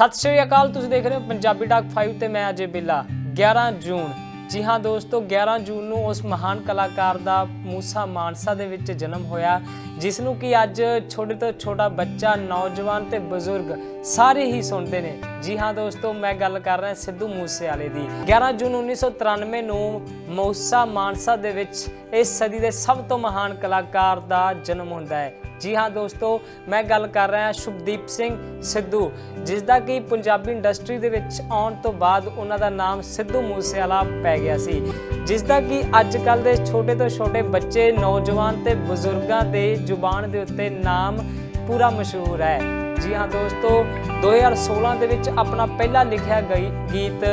ਸਤਿ ਸ਼੍ਰੀ ਅਕਾਲ, ਤੁਸੀਂ ਦੇਖ ਰਹੇ ਹੋ ਪੰਜਾਬੀ ਡਾਕ 5 ਤੇ ਮੈਂ ਅਜੇ ਬਿੱਲਾ। 11 ਜੂਨ। ਜੀ ਹਾਂ ਦੋਸਤੋ 11 ਜੂਨ ਨੂੰ ਉਸ ਮਹਾਨ ਕਲਾਕਾਰ ਦਾ ਮੂਸਾ ਮਾਨਸਾ ਦੇ ਵਿੱਚ ਜਨਮ ਹੋਇਆ, ਜਿਸ ਨੂੰ ਕਿ ਅੱਜ ਛੋਟੇ ਤੋਂ ਛੋਟਾ ਬੱਚਾ, ਨੌਜਵਾਨ ਤੇ ਬਜ਼ੁਰਗ ਸਾਰੇ ਹੀ ਸੁਣਦੇ ਨੇ। ਜੀ ਹਾਂ ਦੋਸਤੋ, ਮੈਂ ਗੱਲ ਕਰ ਰਿਹਾ ਸਿੱਧੂ ਮੂਸੇਵਾਲੇ ਦੀ। 11 ਜੂਨ 1993 ਨੂੰ ਮੂਸਾ ਮਾਨਸਾ ਦੇ ਵਿੱਚ ਇਸ ਸਦੀ ਦੇ ਸਭ ਤੋਂ ਮਹਾਨ ਕਲਾਕਾਰ ਦਾ ਜਨਮ ਹੁੰਦਾ ਹੈ। ਜੀ ਹਾਂ ਦੋਸਤੋ, ਮੈਂ ਗੱਲ ਕਰ ਰਿਹਾ ਸ਼ੁਭਦੀਪ ਸਿੰਘ ਸਿੱਧੂ ਜਿਸ ਦਾ ਕਿ ਪੰਜਾਬੀ ਇੰਡਸਟਰੀ ਦੇ ਵਿੱਚ ਆਉਣ ਤੋਂ ਬਾਅਦ ਉਹਨਾਂ ਦਾ ਨਾਮ ਸਿੱਧੂ ਮੂਸੇਵਾਲਾ ਪੈ ਗਿਆ ਸੀ। ਜਿਸ ਦਾ ਕਿ ਅੱਜ ਕੱਲ ਦੇ ਛੋਟੇ ਤੋਂ ਛੋਟੇ ਬੱਚੇ, ਨੌਜਵਾਨ ਤੇ ਬਜ਼ੁਰਗਾਂ ਦੇ ਜ਼ੁਬਾਨ ਦੇ ਉੱਤੇ ਨਾਮ ਪੂਰਾ ਮਸ਼ਹੂਰ ਹੈ। ਜੀ ਹਾਂ ਦੋਸਤੋ 2016 ਦੇ ਵਿੱਚ ਆਪਣਾ ਪਹਿਲਾ ਲਿਖਿਆ ਗਈ ਗੀਤ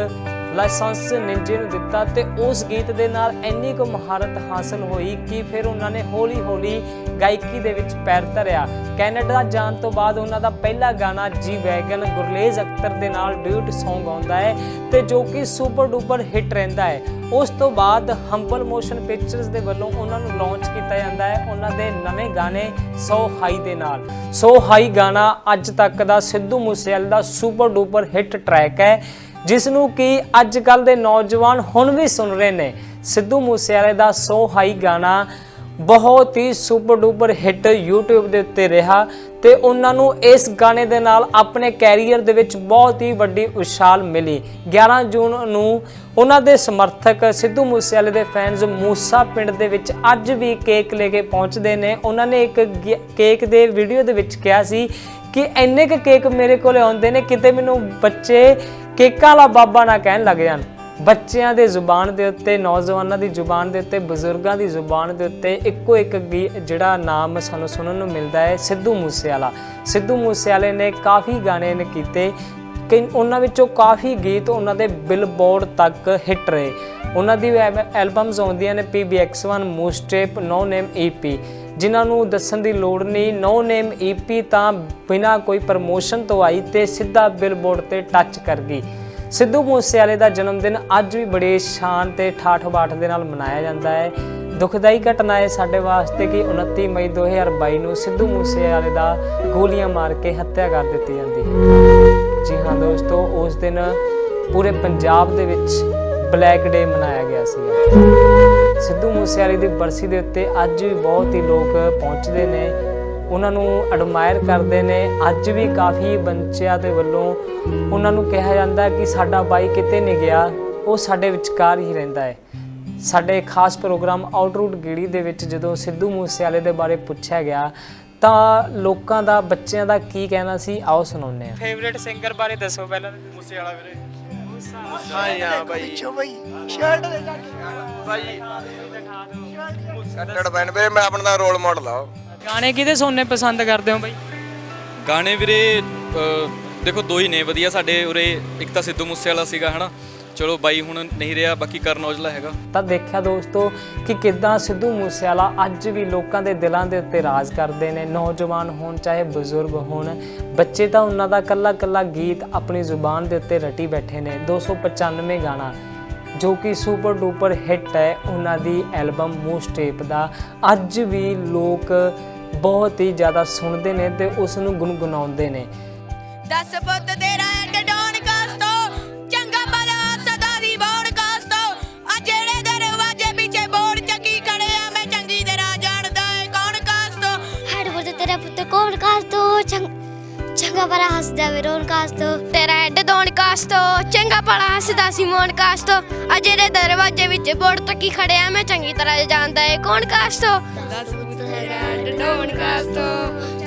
ਲਾਇਸੈਂਸ ਨਿੰਜੇ ਨੂੰ ਦਿੱਤਾ ਤੇ ਉਸ ਗੀਤ ਦੇ ਨਾਲ ਇੰਨੀ ਕੁ ਮਹਾਰਤ ਹਾਸਲ ਹੋਈ ਕਿ ਫਿਰ ਉਹਨਾਂ ਨੇ ਹੌਲੀ-ਹੌਲੀ ਗਾਇਕੀ ਦੇ ਵਿੱਚ ਪੈਰ ਧਰਿਆ। ਕੈਨੇਡਾ ਜਾਣ ਤੋਂ ਬਾਅਦ ਉਹਨਾਂ ਦਾ ਪਹਿਲਾ ਗਾਣਾ ਜੀ ਵੈਗਨ ਗੁਰਲੇਜ਼ ਅਖਤਰ ਦੇ ਨਾਲ ਡਿਊਟ Song ਆਉਂਦਾ ਹੈ ਤੇ ਜੋ ਕਿ ਸੁਪਰ ਡੂਪਰ ਹਿੱਟ ਰਹਿੰਦਾ ਹੈ। ਉਸ ਤੋਂ ਬਾਅਦ ਹੰਬਲ ਮੋਸ਼ਨ ਪਿਕਚਰਸ ਦੇ ਵੱਲੋਂ ਉਹਨਾਂ ਨੂੰ ਲਾਂਚ ਕੀਤਾ ਜਾਂਦਾ ਹੈ ਉਹਨਾਂ ਦੇ ਨਵੇਂ ਗਾਣੇ ਸੋ ਹਾਈ ਦੇ ਨਾਲ। ਸੋ ਹਾਈ ਗਾਣਾ ਅੱਜ ਤੱਕ ਦਾ ਸਿੱਧੂ ਮੂਸੇਵਾਲ ਦਾ ਸੁਪਰ ਡੂਪਰ ਹਿੱਟ ਟਰੈਕ ਹੈ। ਜਿਸ ਨੂੰ ਕਿ ਅੱਜ ਕੱਲ ਦੇ ਨੌਜਵਾਨ ਹੁਣ ਵੀ ਸੁਣ ਰਹੇ ਨੇ। ਸਿੱਧੂ ਮੂਸੇਵਾਲੇ ਦਾ ਸੋ ਹਾਈ ਗਾਣਾ ਬਹੁਤ ਹੀ ਸੁਪਰ ਡੂਪਰ ਹਿੱਟ YouTube ਦੇ ਉੱਤੇ ਰਿਹਾ ਤੇ ਉਹਨਾਂ ਨੂੰ ਇਸ ਗਾਣੇ ਦੇ ਨਾਲ ਆਪਣੇ ਕੈਰੀਅਰ ਦੇ ਵਿੱਚ ਬਹੁਤ ਹੀ ਵੱਡੀ ਉਛਾਲ ਮਿਲੀ। 11 ਜੂਨ ਨੂੰ ਉਹਨਾਂ ਦੇ ਸਮਰਥਕ ਸਿੱਧੂ ਮੂਸੇਵਾਲੇ ਦੇ ਫੈਨਸ ਮੂਸਾ ਪਿੰਡ ਦੇ ਵਿੱਚ ਅੱਜ ਵੀ ਕੇਕ ਲੈ ਕੇ ਪਹੁੰਚਦੇ ਨੇ। ਉਹਨਾਂ ਨੇ ਇੱਕ ਗ- ਕੇਕ ਦੇ ਵੀਡੀਓ ਦੇ ਵਿੱਚ ਕਿਹਾ ਸੀ ਕਿ ਇੰਨੇ ਕੁ ਕੇਕ ਮੇਰੇ ਕੋਲੇ ਆਉਂਦੇ ਨੇ, ਕਿਤੇ ਮੈਨੂੰ ਬੱਚੇ ਕੇਕਾਂ ਵਾਲਾ ਬਾਬਾ ਨਾ ਕਹਿਣ ਲੱਗ ਜਾਣ। ਬੱਚਿਆਂ ਦੇ ਜ਼ੁਬਾਨ ਦੇ ਉੱਤੇ, ਨੌਜਵਾਨਾਂ ਦੀ ਜ਼ੁਬਾਨ ਦੇ ਉੱਤੇ, ਬਜ਼ੁਰਗਾਂ ਦੀ ਜ਼ੁਬਾਨ ਦੇ ਉੱਤੇ ਇੱਕੋ ਇੱਕ ਗੀ- ਜਿਹੜਾ ਨਾਮ ਸਾਨੂੰ ਸੁਣਨ ਨੂੰ ਮਿਲਦਾ ਹੈ, ਸਿੱਧੂ ਮੂਸੇਵਾਲਾ। ਸਿੱਧੂ ਮੂਸੇਵਾਲੇ ਨੇ ਕਾਫੀ ਗਾਣੇ ਨੇ ਕੀਤੇ ਕਿ ਉਹਨਾਂ ਵਿੱਚੋਂ ਕਾਫੀ ਗੀਤ ਉਹਨਾਂ ਦੇ ਬਿਲਬੋਰਡ ਤੱਕ ਹਿੱਟ ਰਹੇ। ਉਹਨਾਂ ਦੀ ਐਲਬਮਸ ਆਉਂਦੀਆਂ ਨੇ PBX1 ਮੂਸਟੇਪ, ਨੋ ਨੇਮ EP ਜਿਨ੍ਹਾਂ ਨੂੰ ਦੱਸਣ ਦੀ ਲੋੜ ਨਹੀਂ ਨੋ ਨੇਮ EP ਤਾਂ ਬਿਨਾਂ ਕੋਈ ਪ੍ਰਮੋਸ਼ਨ ਤੋਂ ਆਈ ਤੇ ਸਿੱਧਾ ਬਿਲਬੋਰਡ ਤੇ ਟੱਚ ਕਰ ਗਈ। ਸਿੱਧੂ ਮੂਸੇਵਾਲੇ ਦਾ ਜਨਮ ਦਿਨ ਅੱਜ ਵੀ ਬੜੇ ਸ਼ਾਨ ਤੇ ਠਾਠ ਬਾਠ ਦੇ ਨਾਲ ਮਨਾਇਆ ਜਾਂਦਾ ਹੈ। ਦੁਖਦਾਈ ਘਟਨਾ ਹੈ ਸਾਡੇ ਵਾਸਤੇ ਕਿ 29 ਮਈ 2022 ਨੂੰ ਸਿੱਧੂ ਮੂਸੇਵਾਲੇ ਦਾ ਗੋਲੀਆਂ ਮਾਰ ਕੇ ਹੱਤਿਆ ਕਰ ਦਿੱਤੀ ਜਾਂਦੀ ਹੈ। ਜੀ ਹਾਂ ਦੋਸਤੋ, ਉਸ ਦਿਨ ਪੂਰੇ ਪੰਜਾਬ ਦੇ ਵਿੱਚ ਬਲੈਕ ਡੇ ਮਨਾਇਆ ਗਿਆ ਸੀ ਸਿੱਧੂ ਮੂਸੇਵਾਲੇ ਦੀ ਬਰਸੀ ਦੇ ਉੱਤੇ ਅੱਜ ਵੀ ਬਹੁਤ ਹੀ ਲੋਕ ਪਹੁੰਚਦੇ ਨੇ। ਉਹਨਾਂ ਨੂੰ ਐਡਮਾਇਰ ਕਰਦੇ ਨੇ। ਅੱਜ ਵੀ ਕਾਫੀ ਬੱਚਿਆਂ ਦੇ ਵੱਲੋਂ ਉਹਨਾਂ ਨੂੰ ਕਿਹਾ ਜਾਂਦਾ ਕਿ ਸਾਡਾ ਬਾਈ ਕਿਤੇ ਨਹੀਂ ਗਿਆ, ਉਹ ਸਾਡੇ ਵਿਚਕਾਰ ਹੀ ਰਹਿੰਦਾ ਹੈ। ਸਾਡੇ ਖਾਸ ਪ੍ਰੋਗਰਾਮ ਆਊਟਰੂਟ ਗੀੜੀ ਦੇ ਵਿੱਚ ਜਦੋਂ ਸਿੱਧੂ ਮੂਸੇਵਾਲੇ ਦੇ ਬਾਰੇ ਪੁੱਛਿਆ ਗਿਆ, ਤਾਂ ਲੋਕਾਂ ਦਾ, ਬੱਚਿਆਂ ਦਾ ਕੀ ਕਹਿਣਾ ਸੀ? ਆਓ ਸੁਣਾਉਂਦੇ ਆ ਫੇਵਰੇਟ ਸਿੰਗਰ ਬਾਰੇ ਦੱਸੋ ਪਹਿਲਾਂ ਮੂਸੇ ਵੀਰੇ। ਹਾਂ ਹਾਂ ਭਾਈ ਪਿੱਛੋਂ ਬਈ ਸ਼ਰਟ ਦੇ ਲੱਗ ਭਾਈ ਕੱਟੜ ਬੈਨ ਵੀਰੇ ਮੈਂ ਆਪਣਾ ਦਾ ਰੋਲ ਮਾਡਲ ਆ। ਗਾਣੇ ਕਿਹਦੇ ਸੁਣਨੇ ਪਸੰਦ ਕਰਦੇ ਹੋ ਬਾਈ? ਗਾਣੇ ਵੀਰੇ ਅਹ, ਦੇਖੋ ਦੋ ਹੀ ਨੇ ਵਧੀਆ ਸਾਡੇ ਉਰੇ ਇੱਕ ਤਾਂ ਸਿੱਧੂ ਮੂਸੇ ਵਾਲਾ ਸੀਗਾ ਹਨਾ? ਚਲੋ ਬਾਈ ਹੁਣ ਨਹੀਂ ਰਿਹਾ ਬਾਕੀ ਕਰਨ ਔਜਲਾ ਹੈਗਾ। ਤਾਂ ਦੇਖਿਆ ਦੋਸਤੋ ਕਿ ਕਿਦਾਂ ਸਿੱਧੂ ਮੂਸੇਵਾਲਾ ਅੱਜ ਵੀ ਲੋਕਾਂ ਦੇ ਦਿਲਾਂ ਦੇ ਉੱਤੇ ਰਾਜ ਕਰਦੇ ਨੇ। ਨੌਜਵਾਨ ਹੋਣ ਚਾਹੇ ਬਜ਼ੁਰਗ ਹੋਣ ਬੱਚੇ ਤਾਂ ਉਹਨਾਂ ਦਾ ਕੱਲਾ ਕੱਲਾ ਗੀਤ ਆਪਣੀ ਜ਼ੁਬਾਨ ਦੇ ਉੱਤੇ ਰਟੀ ਬੈਠੇ ਨੇ। 295 ਗਾਣਾ ਜੋ ਕਿ ਸੁਪਰ ਡੂਪਰ ਹਿੱਟ ਹੈ ਉਹਨਾਂ ਦੀ ਐਲਬਮ ਮੂਸ ਟੇਪ ਦਾ। ਅੱਜ ਵੀ ਲੋਕ ਬਹੁਤ ਹੀ ਜ਼ਿਆਦਾ ਸੁਣਦੇ ਨੇ ਤੇ ਉਸ ਨੂੰ ਗੁੰਗੁਣਾਉਂਦੇ ਨੇ। ਦਸ ਪੁੱਤ ਤੇਰਾ ਐਡ ਚੰਗਾ ਬੜਾ ਹੱਸਦਾ ਵੇ ਰੋਣ ਕਾਸ ਤੋਂ ਤੇਰਾ ਐਡ ਦੋਣ ਕਾਸ ਤੋਂ ਚੰਗਾ ਬੜਾ ਹੱਸਦਾ ਸੀ ਮੋਣ ਕਾਸ ਤੋਂ ਆ ਜਿਹੜੇ ਦਰਵਾਜ਼ੇ ਵਿੱਚ ਬੋੜ ਤੱਕੀ ਖੜਿਆ ਮੈਂ ਚੰਗੀ ਤਰ੍ਹਾਂ ਜਾਣਦਾ ਏ ਕੌਣ ਕਾਸ ਤੋਂ ਦਸ ਪੁੱਤ ਤੇਰਾ ਐਡ ਡਾਉਣ ਕਾਸਤੋ।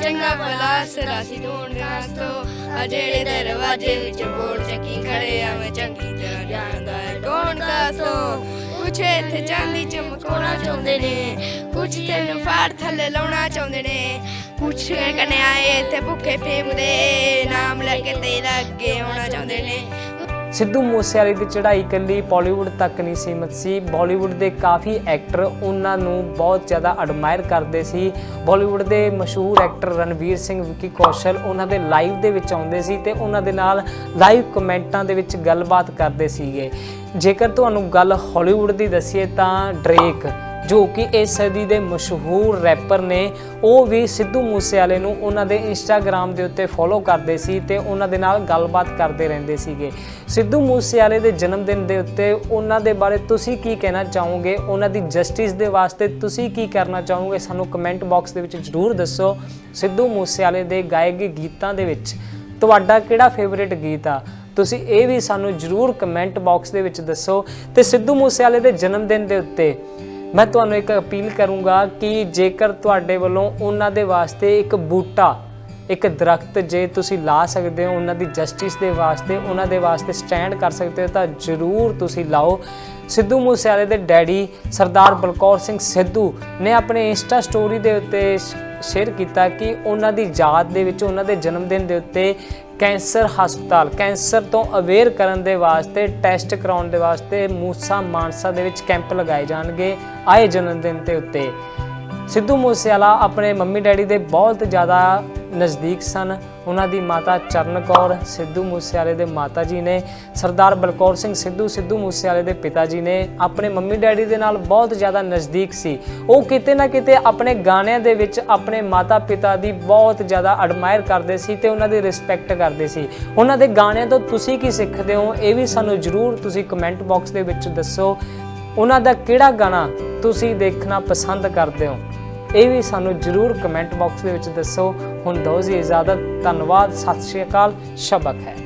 ਚੰਗਾ ਭਲਾ ਸਦਾ ਸੀ ਢੋਣ ਕਾਸਤੋ। ਆ ਜਿਹੜੇ ਦਰਵਾਜ਼ੇ ਵਿੱਚ ਬੋੜ ਚੱਕੀ ਖੜੇ ਆ ਮੈਂ ਚੰਗੀ ਤਰ੍ਹਾਂ ਜਾਣਦਾ ਏ ਕੌਣ ਕਾਸਤੋ। ਕੁਛ ਇੱਥੇ ਚਾਂਦੀ ਚਮਕਾਉਣਾ ਚਾਹੁੰਦੇ ਨੇ। ਕੁਛ ਤੈਨੂੰ ਫਾੜ ਥੱਲੇ ਲਾਉਣਾ ਚਾਹੁੰਦੇ ਨੇ। ਕੁਛ ਕਨੇ ਇੱਥੇ ਭੁੱਖੇ ਫੇਮਦੇ ਨਾਮ ਲੈ ਕੇ ਤੇਰਾ ਅੱਗੇ ਆਉਣਾ ਚਾਹੁੰਦੇ ਨੇ। ਸਿੱਧੂ ਮੂਸੇਵਾਲੇ ਦੀ ਚੜ੍ਹਾਈ ਇਕੱਲੀ ਬਾਲੀਵੁੱਡ ਤੱਕ ਨਹੀਂ ਸੀਮਤ ਸੀ। ਬਾਲੀਵੁੱਡ ਦੇ ਕਾਫੀ ਐਕਟਰ ਉਹਨਾਂ ਨੂੰ ਬਹੁਤ ਜ਼ਿਆਦਾ ਐਡਮਾਇਰ ਕਰਦੇ ਸੀ। ਬਾਲੀਵੁੱਡ ਦੇ ਮਸ਼ਹੂਰ ਐਕਟਰ ਰਣਵੀਰ ਸਿੰਘ, ਵਿੱਕੀ ਕੌਸ਼ਲ ਉਹਨਾਂ ਦੇ ਲਾਈਵ ਦੇ ਵਿੱਚ ਆਉਂਦੇ ਸੀ ਤੇ ਉਹਨਾਂ ਦੇ ਨਾਲ ਲਾਈਵ ਕਮੈਂਟਾਂ ਦੇ ਵਿੱਚ ਗੱਲਬਾਤ ਕਰਦੇ ਸੀਗੇ। ਜੇਕਰ ਤੁਹਾਨੂੰ ਗੱਲ ਹਾਲੀਵੁੱਡ ਦੀ ਦਸੀਏ ਤਾਂ ਡਰੇਕ ਜੋ ਕਿ ਇਸ ਸਦੀ ਦੇ ਮਸ਼ਹੂਰ ਰੈਪਰ ਨੇ, ਉਹ ਵੀ ਸਿੱਧੂ ਮੂਸੇਵਾਲੇ ਨੂੰ ਉਹਨਾਂ ਦੇ ਇੰਸਟਾਗ੍ਰam ਦੇ ਉੱਤੇ ਫੋਲੋ ਕਰਦੇ ਸੀ ਤੇ ਉਹਨਾਂ ਦੇ ਨਾਲ ਗੱਲਬਾਤ ਕਰਦੇ ਰਹਿੰਦੇ ਸੀਗੇ। ਸਿੱਧੂ ਮੂਸੇਵਾਲੇ ਦੇ ਜਨਮ ਦਿਨ ਦੇ ਉੱਤੇ ਉਹਨਾਂ ਦੇ ਬਾਰੇ ਤੁਸੀਂ ਕੀ ਕਹਿਣਾ ਚਾਹੋਗੇ? ਉਹਨਾਂ ਦੀ ਜਸਟਿਸ ਦੇ ਵਾਸਤੇ ਤੁਸੀਂ ਕੀ ਕਰਨਾ ਚਾਹੋਗੇ? ਸਾਨੂੰ ਕਮੈਂਟ ਬਾਕਸ ਦੇ ਵਿੱਚ ਜਰੂਰ ਦੱਸੋ। ਸਿੱਧੂ ਮੂਸੇਵਾਲੇ ਦੇ ਗਾਏ ਗਏ ਗੀਤਾਂ ਦੇ ਵਿੱਚ ਤੁਹਾਡਾ ਕਿਹੜਾ ਫੇਵਰਿਟ ਗੀਤ ਆ? ਤੁਸੀਂ ਇਹ ਵੀ ਸਾਨੂੰ ਜਰੂਰ ਕਮੈਂਟ ਬਾਕਸ ਦੇ ਵਿੱਚ ਦੱਸੋ। ਤੇ ਸਿੱਧੂ ਮੂਸੇਵਾਲੇ ਦੇ ਜਨਮ ਦਿਨ ਦੇ ਉੱਤੇ ਮੈਂ ਤੁਹਾਨੂੰ ਇੱਕ ਅਪੀਲ ਕਰੂੰਗਾ ਕਿ ਜੇਕਰ ਤੁਹਾਡੇ ਵੱਲੋਂ ਉਹਨਾਂ ਦੇ ਵਾਸਤੇ ਇੱਕ ਬੂਟਾ ਇੱਕ ਦਰਖਤ ਜੇ ਤੁਸੀਂ ਲਾ ਸਕਦੇ ਹੋ, ਉਹਨਾਂ ਦੀ ਜਸਟਿਸ ਦੇ ਵਾਸਤੇ, ਉਹਨਾਂ ਦੇ ਵਾਸਤੇ ਸਟੈਂਡ ਕਰ ਸਕਦੇ ਹੋ, ਤਾਂ ਜਰੂਰ ਤੁਸੀਂ ਲਾਓ। ਸਿੱਧੂ ਮੂਸੇਵਾਲੇ ਦੇ ਡੈਡੀ ਸਰਦਾਰ ਬਲਕੌਰ ਸਿੰਘ ਸਿੱਧੂ ਨੇ ਆਪਣੇ ਇੰਸਟਾ ਸਟੋਰੀ ਦੇ ਉੱਤੇ ਸ਼ੇਅਰ ਕੀਤਾ ਕਿ ਉਹਨਾਂ ਦੀ ਯਾਦ ਦੇ ਵਿੱਚ, ਉਹਨਾਂ ਦੇ ਜਨਮ ਦਿਨ ਦੇ ਉੱਤੇ ਕੈਂਸਰ ਹਸਪਤਾਲ, ਕੈਂਸਰ ਤੋਂ ਅਵੇਅਰ ਕਰਨ ਦੇ ਵਾਸਤੇ ਟੈਸਟ ਕਰਾਉਣ ਦੇ ਵਾਸਤੇ ਮੂਸਾ ਮਾਨਸਾ ਦੇ ਵਿੱਚ ਕੈਂਪ ਲਗਾਏ ਜਾਣਗੇ ਆਏ ਜਨਮ ਦਿਨ ਦੇ ਉੱਤੇ। ਸਿੱਧੂ ਮੂਸੇਵਾਲਾ ਆਪਣੇ ਮੰਮੀ ਡੈਡੀ ਦੇ ਬਹੁਤ ਜ਼ਿਆਦਾ ਨਜ਼ਦੀਕ ਸਨ। ਉਹਨਾਂ ਦੀ ਮਾਤਾ ਚਰਨ ਕੌਰ, ਸਿੱਧੂ ਮੂਸੇਵਾਲੇ ਦੇ ਮਾਤਾ ਜੀ ਨੇ, ਸਰਦਾਰ ਬਲਕੌਰ ਸਿੰਘ ਸਿੱਧੂ ਸਿੱਧੂ ਮੂਸੇਵਾਲੇ ਦੇ ਪਿਤਾ ਜੀ ਨੇ ਆਪਣੇ ਮੰਮੀ ਡੈਡੀ ਦੇ ਨਾਲ ਬਹੁਤ ਜ਼ਿਆਦਾ ਨਜ਼ਦੀਕ ਸੀ। ਉਹ ਕਿਤੇ ਨਾ ਕਿਤੇ ਆਪਣੇ ਗਾਣਿਆਂ ਦੇ ਵਿੱਚ ਆਪਣੇ ਮਾਤਾ ਪਿਤਾ ਦੀ ਬਹੁਤ ਜ਼ਿਆਦਾ ਐਡਮਾਇਰ ਕਰਦੇ ਸੀ ਤੇ ਉਹਨਾਂ ਦੀ ਰਿਸਪੈਕਟ ਕਰਦੇ ਸੀ। ਉਹਨਾਂ ਦੇ ਗਾਣਿਆਂ ਤੋਂ ਤੁਸੀਂ ਕੀ ਸਿੱਖਦੇ ਹੋ? ਇਹ ਵੀ ਸਾਨੂੰ ਜਰੂਰ ਤੁਸੀਂ ਕਮੈਂਟ ਬਾਕਸ ਦੇ ਵਿੱਚ ਦੱਸੋ। ਉਹਨਾਂ ਦਾ ਕਿਹੜਾ ਗਾਣਾ ਤੁਸੀਂ ਦੇਖਣਾ ਪਸੰਦ ਕਰਦੇ ਹੋ? ਇਹ ਵੀ ਸਾਨੂੰ ਜਰੂਰ ਕਮੈਂਟ ਬਾਕਸ ਦੇ ਵਿੱਚ ਦੱਸੋ। ਹੁਣ ਦੋ ਜੀ ਇਜਾਜ਼ਤ ਧੰਨਵਾਦ, ਸਤਿ ਸ਼੍ਰੀ ਅਕਾਲ, ਸ਼ਬਕ ਹੈ।